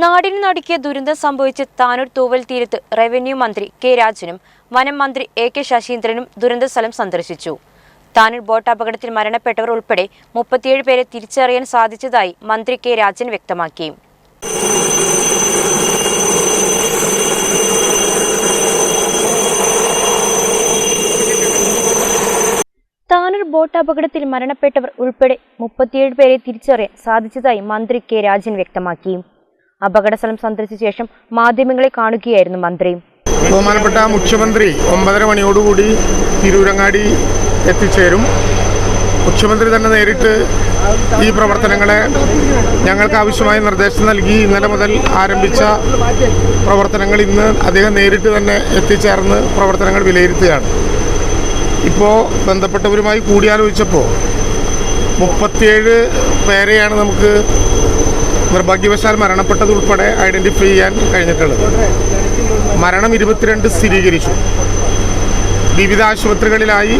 നാടിന് നടുക്കിയ ദുരന്തം സംഭവിച്ച് താനൂർ തൂവൽ തീരത്ത് റവന്യൂ മന്ത്രി കെ രാജനും വനം മന്ത്രി എ കെ ശശീന്ദ്രനും ദുരന്ത സ്ഥലം സന്ദർശിച്ചു. താനൂർ ബോട്ട് അപകടത്തിൽ മരണപ്പെട്ടവർ ഉൾപ്പെടെ മുപ്പത്തിയേഴ് പേരെ തിരിച്ചറിയാൻ സാധിച്ചതായി മന്ത്രി കെ രാജൻ വ്യക്തമാക്കി. താനൂർ ബോട്ട് അപകടത്തിൽ മരണപ്പെട്ടവർ ഉൾപ്പെടെ മുപ്പത്തിയേഴ് പേരെ തിരിച്ചറിയാൻ സാധിച്ചതായി മന്ത്രി കെ രാജൻ വ്യക്തമാക്കി. അപകടസ്ഥലം സന്ദർശിച്ച ശേഷം മാധ്യമങ്ങളെ കാണുകയായിരുന്നു മന്ത്രി. ബഹുമാനപ്പെട്ട മുഖ്യമന്ത്രി ഒമ്പതര മണിയോടുകൂടി തിരൂരങ്ങാടി എത്തിച്ചേരും. മുഖ്യമന്ത്രി തന്നെ നേരിട്ട് ഈ പ്രവർത്തനങ്ങളെ ഞങ്ങൾക്ക് ആവശ്യമായ നിർദ്ദേശം നൽകി. ഇന്നലെ മുതൽ ആരംഭിച്ച പ്രവർത്തനങ്ങൾ ഇന്ന് അദ്ദേഹം നേരിട്ട് തന്നെ എത്തിച്ചേർന്ന് പ്രവർത്തനങ്ങൾ വിലയിരുത്തുകയാണ്. ഇപ്പോൾ ബന്ധപ്പെട്ടവരുമായി കൂടിയാലോചിച്ചപ്പോൾ മുപ്പത്തിയേഴ് പേരെയാണ് നമുക്ക് നിർഭാഗ്യവശാൽ മരണപ്പെട്ടതുൾപ്പെടെ ഐഡന്റിഫൈ ചെയ്യാൻ കഴിഞ്ഞിട്ടുള്ളത്. മരണം ഇരുപത്തിരണ്ട് സ്ഥിരീകരിച്ചു. വിവിധ ആശുപത്രികളിലായി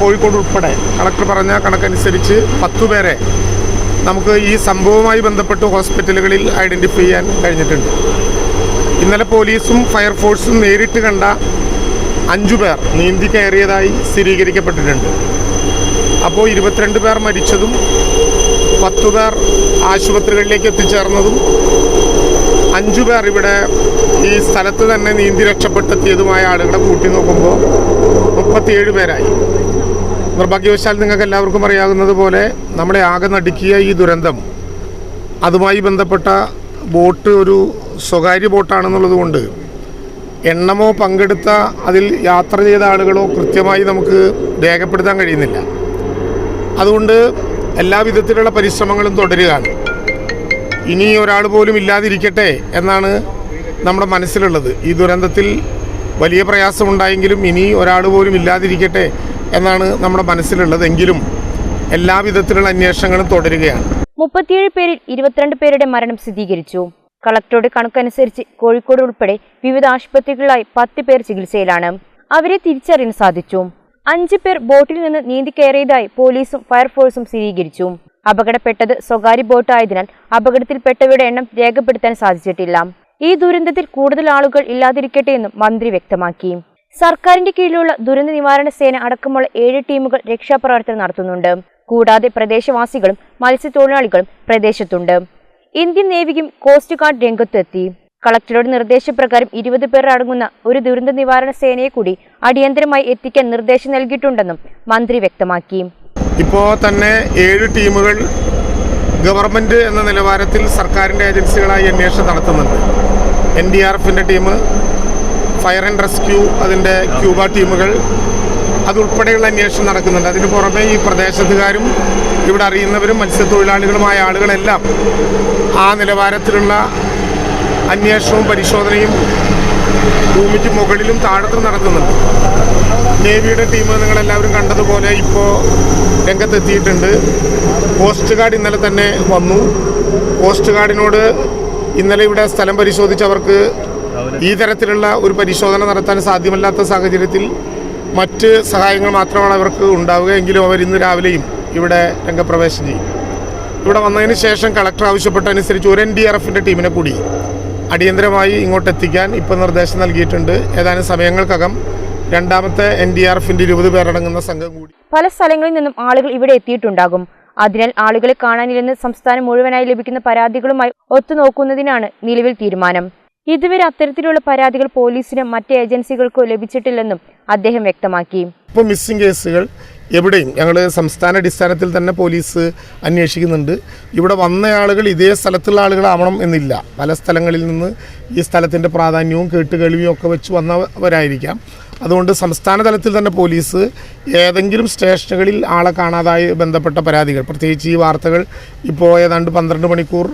കോഴിക്കോട് ഉൾപ്പെടെ. കളക്ടർ പറഞ്ഞ കണക്കനുസരിച്ച് പത്തു പേരെ നമുക്ക് ഈ സംഭവവുമായി ബന്ധപ്പെട്ട് ഹോസ്പിറ്റലുകളിൽ ഐഡന്റിഫൈ ചെയ്യാൻ കഴിഞ്ഞിട്ടുണ്ട്. ഇന്നലെ പോലീസും ഫയർഫോഴ്സും നേരിട്ട് കണ്ട അഞ്ചു പേർ നീന്തി കയറിയതായി സ്ഥിരീകരിക്കപ്പെട്ടിട്ടുണ്ട്. അപ്പോൾ ഇരുപത്തിരണ്ട് പേർ മരിച്ചതും പത്തു പേർ ആശുപത്രികളിലേക്ക് എത്തിച്ചേർന്നതും അഞ്ചു പേർ ഇവിടെ ഈ സ്ഥലത്ത് തന്നെ നീന്തി രക്ഷപ്പെട്ടെത്തിയതുമായ ആളുകളെ കൂട്ടി നോക്കുമ്പോൾ മുപ്പത്തിയേഴ് പേരായി. നിർഭാഗ്യവശാൽ നിങ്ങൾക്ക് എല്ലാവർക്കും അറിയാവുന്നത് പോലെ നമ്മളെ ആകെ നടുക്കിയ ഈ ദുരന്തം അതുമായി ബന്ധപ്പെട്ട ബോട്ട് ഒരു സ്വകാര്യ ബോട്ടാണെന്നുള്ളത് കൊണ്ട് എണ്ണമോ പങ്കെടുത്ത അതിൽ യാത്ര ചെയ്ത ആളുകളോ കൃത്യമായി നമുക്ക് രേഖപ്പെടുത്താൻ കഴിയുന്നില്ല. അതുകൊണ്ട് എല്ലാവിധത്തിലുള്ള പരിശ്രമങ്ങളും തുടരുകയാണ്. ഇനി ഒരാൾ പോലും ഇല്ലാതിരിക്കട്ടെ എന്നാണ് നമ്മുടെ മനസ്സിലുള്ളത്. ഈ ദുരന്തത്തിൽ വലിയ പ്രയാസമുണ്ടായെങ്കിലും ഇനി ഒരാൾ പോലും ഇല്ലാതിരിക്കട്ടെ എന്നാണ് നമ്മുടെ മനസ്സിലുള്ളതെങ്കിലും എല്ലാ വിധത്തിലുള്ള അന്വേഷണങ്ങളും തുടരുകയാണ്. മുപ്പത്തിയേഴ് പേരിൽ ഇരുപത്തിരണ്ട് പേരുടെ മരണം സ്ഥിരീകരിച്ചു. കളക്ടറുടെ കണക്കനുസരിച്ച് കോഴിക്കോട് ഉൾപ്പെടെ വിവിധ ആശുപത്രികളിലായി പത്ത് പേർ ചികിത്സയിലാണ്. അവരെ തിരിച്ചറിയാൻ സാധിച്ചു. അഞ്ച് പേർ ബോട്ടിൽ നിന്ന് നീന്തി കയറിയതായി പോലീസും ഫയർഫോഴ്സും സ്ഥിരീകരിച്ചു. അപകടപ്പെട്ടത് സ്വകാര്യ ബോട്ടായതിനാൽ അപകടത്തിൽപ്പെട്ടവരുടെ എണ്ണം രേഖപ്പെടുത്താൻ സാധിച്ചിട്ടില്ല. ഈ ദുരന്തത്തിൽ കൂടുതൽ ആളുകൾ ഇല്ലാതിരിക്കട്ടെ എന്നും മന്ത്രി വ്യക്തമാക്കി. സർക്കാരിന്റെ കീഴിലുള്ള ദുരന്ത നിവാരണ സേന അടക്കമുള്ള ഏഴ് ടീമുകൾ രക്ഷാപ്രവർത്തനം നടത്തുന്നുണ്ട്. കൂടാതെ പ്രദേശവാസികളും മത്സ്യത്തൊഴിലാളികളും പ്രദേശത്തുണ്ട്. ഇന്ത്യൻ നേവിക്കും കോസ്റ്റ് ഗാർഡ് രംഗത്തെത്തി. കളക്ടറുടെ നിർദ്ദേശപ്രകാരം ഇരുപത് പേർ അടങ്ങുന്ന ഒരു ദുരന്ത നിവാരണ സേനയെ കൂടി അടിയന്തരമായി എത്തിക്കാൻ നിർദ്ദേശം നൽകിയിട്ടുണ്ടെന്നും മന്ത്രി വ്യക്തമാക്കി. ഇപ്പോൾ തന്നെ ഏഴ് ടീമുകൾ ഗവൺമെന്റ് എന്ന നിലവാരത്തിൽ സർക്കാരിന്റെ ഏജൻസികളായി അന്വേഷണം നടത്തുന്നുണ്ട്. എൻ ഡി ആർ എഫിന്റെ ടീം ഫയർ ആൻഡ് റെസ്ക്യൂ അതിന്റെ ക്യൂബ ടീമുകൾ അതുൾപ്പെടെയുള്ള അന്വേഷണം നടക്കുന്നുണ്ട്. അതിന് പുറമെ ഈ പ്രദേശത്തുകാരും ഇവിടെ അറിയുന്നവരും മത്സ്യത്തൊഴിലാളികളുമായ ആളുകളെല്ലാം ആ നിലവാരത്തിലുള്ള അന്വേഷണവും പരിശോധനയും ഭൂമിക്ക് മുകളിലും താഴത്തും നടക്കുന്നുണ്ട്. നേവിയുടെ ടീം നിങ്ങളെല്ലാവരും കണ്ടതുപോലെ ഇപ്പോൾ രംഗത്തെത്തിയിട്ടുണ്ട്. കോസ്റ്റ് ഗാർഡ് ഇന്നലെ തന്നെ വന്നു. കോസ്റ്റ് ഗാർഡിനോട് ഇന്നലെ ഇവിടെ സ്ഥലം പരിശോധിച്ചവർക്ക് ഈ തരത്തിലുള്ള ഒരു പരിശോധന നടത്താൻ സാധ്യമല്ലാത്ത സാഹചര്യത്തിൽ മറ്റ് സഹായങ്ങൾ മാത്രമാണ് അവർക്ക് ഉണ്ടാവുക. എങ്കിലും അവർ ഇന്ന് രാവിലെയും ഇവിടെ രംഗപ്രവേശം ചെയ്യും. ഇവിടെ വന്നതിന് ശേഷം കളക്ടർ ആവശ്യപ്പെട്ടനുസരിച്ച് ഒരു എൻ ഡി ആർ എഫിന്റെ ടീമിനെ കൂടി അടിയന്തരമായി ഇങ്ങോട്ട് എത്തിക്കാൻ ഇപ്പോൾ നിർദ്ദേശം നൽകിയിട്ടുണ്ട്. ഏതാനും സമയങ്ങൾക്കകം രണ്ടാമത്തെ എൻ ഡി ആർ എഫിന്റെ ഇരുപത് പേരടങ്ങുന്ന സംഘം കൂടി പല സ്ഥലങ്ങളിൽ നിന്നും ആളുകൾ ഇവിടെ എത്തിയിട്ടുണ്ടാകും. അതിനാൽ ആളുകളെ കാണാനില്ലെന്ന് സംസ്ഥാനം മുഴുവനായി ലഭിക്കുന്ന പരാതികളുമായി ഒത്തുനോക്കുന്നതിനാണ് നിലവിൽ തീരുമാനം. ഇതുവരെ അത്തരത്തിലുള്ള പരാതികൾ പോലീസിനും മറ്റ് ഏജൻസികൾക്കോ ലഭിച്ചിട്ടില്ലെന്നും അദ്ദേഹം വ്യക്തമാക്കി. ഇപ്പോൾ മിസ്സിംഗ് കേസുകൾ എവിടെയും. ഞങ്ങൾ സംസ്ഥാന അടിസ്ഥാനത്തിൽ തന്നെ പോലീസ് അന്വേഷിക്കുന്നുണ്ട്. ഇവിടെ വന്ന ആളുകൾ ഇതേ സ്ഥലത്തുള്ള ആളുകളാവണം എന്നില്ല. പല സ്ഥലങ്ങളിൽ നിന്ന് ഈ സ്ഥലത്തിന്റെ പ്രാധാന്യവും കേട്ടുകേൾവിയും ഒക്കെ വെച്ച് വന്നവരായിരിക്കാം. അതുകൊണ്ട് സംസ്ഥാന തലത്തിൽ തന്നെ പോലീസ് ഏതെങ്കിലും സ്റ്റേഷനുകളിൽ ആളെ കാണാതായി ബന്ധപ്പെട്ട പരാതികൾ പ്രത്യേകിച്ച് ഈ വാർത്തകൾ ഇപ്പോൾ ഏതാണ്ട് പന്ത്രണ്ട് മണിക്കൂർ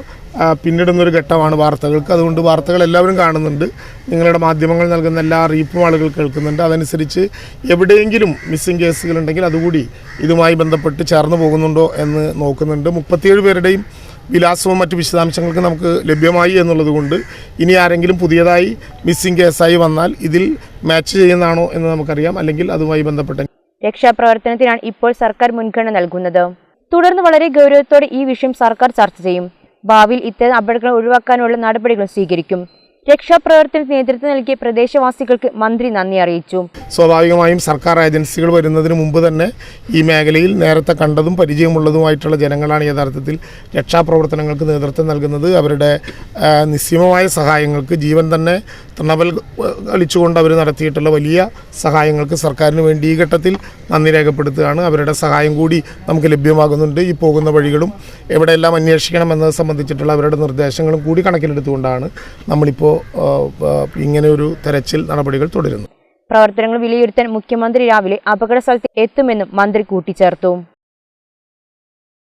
പിന്നിടുന്നൊരു ഘട്ടമാണ് വാർത്തകൾക്ക്. അതുകൊണ്ട് വാർത്തകൾ എല്ലാവരും കാണുന്നുണ്ട്. നിങ്ങളുടെ മാധ്യമങ്ങൾ നൽകുന്ന എല്ലാ അറിയിപ്പും ആളുകൾ കേൾക്കുന്നുണ്ട്. അതനുസരിച്ച് എവിടെയെങ്കിലും മിസ്സിംഗ് കേസുകളുണ്ടെങ്കിൽ അതുകൂടി ഇതുമായി ബന്ധപ്പെട്ട് ചേർന്ന് പോകുന്നുണ്ടോ എന്ന് നോക്കുന്നുണ്ട്. മുപ്പത്തിയേഴ് പേരുടെയും വിലാസവും മറ്റു വിശദാംശങ്ങൾക്ക് നമുക്ക് ലഭ്യമായി എന്നുള്ളതുകൊണ്ട് ഇനി ആരെങ്കിലും പുതിയതായി മിസ്സിംഗ് കേസായി വന്നാൽ ഇതിൽ മാച്ച് ചെയ്യുന്നതാണോ എന്ന് നമുക്കറിയാം. അല്ലെങ്കിൽ അതുമായി ബന്ധപ്പെട്ട രക്ഷാപ്രവർത്തനത്തിനാണ് ഇപ്പോൾ സർക്കാർ മുൻഗണന നൽകുന്നത്. തുടർന്ന് വളരെ ഗൗരവത്തോടെ ഈ വിഷയം സർക്കാർ ചർച്ച ചെയ്യും. ഭാവിയിൽ ഇത്തരം അപകടങ്ങൾ ഒഴിവാക്കാനുള്ള നടപടികൾ സ്വീകരിക്കും. രക്ഷാപ്രവർത്തനത്തിന് നേതൃത്വം നൽകിയ പ്രദേശവാസികൾക്ക് മന്ത്രി നന്ദി അറിയിച്ചു. സ്വാഭാവികമായും സർക്കാർ ഏജൻസികൾ വരുന്നതിന് മുമ്പ് തന്നെ ഈ മേഖലയിൽ നേരത്തെ കണ്ടതും പരിചയമുള്ളതുമായിട്ടുള്ള ജനങ്ങളാണ് യഥാർത്ഥത്തിൽ രക്ഷാപ്രവർത്തനങ്ങൾക്ക് നേതൃത്വം നൽകുന്നത്. അവരുടെ നിസ്സീമമായ സഹായങ്ങൾക്ക് ജീവൻ തന്നെ തൃണവൽ കളിച്ചുകൊണ്ട് അവർ നടത്തിയിട്ടുള്ള വലിയ സഹായങ്ങൾക്ക് സർക്കാരിന് വേണ്ടി ഈ ഘട്ടത്തിൽ നന്ദി രേഖപ്പെടുത്തുകയാണ്. അവരുടെ സഹായം കൂടി നമുക്ക് ലഭ്യമാകുന്നുണ്ട്. ഈ പോകുന്ന വഴികളും എവിടെയെല്ലാം അന്വേഷിക്കണം എന്നത് സംബന്ധിച്ചിട്ടുള്ള അവരുടെ നിർദ്ദേശങ്ങളും കൂടി കണക്കിലെടുത്തുകൊണ്ടാണ് നമ്മളിപ്പോൾ ഇങ്ങനെ ഒരു തെരച്ചിൽ നടപടികൾ തുടരുന്നു. പ്രവർത്തനങ്ങൾ വിലയിരുത്താൻ മുഖ്യമന്ത്രി രാവിലെ അപകട സ്ഥലത്ത് എത്തുമെന്നും മന്ത്രി കൂട്ടിച്ചേർത്തു.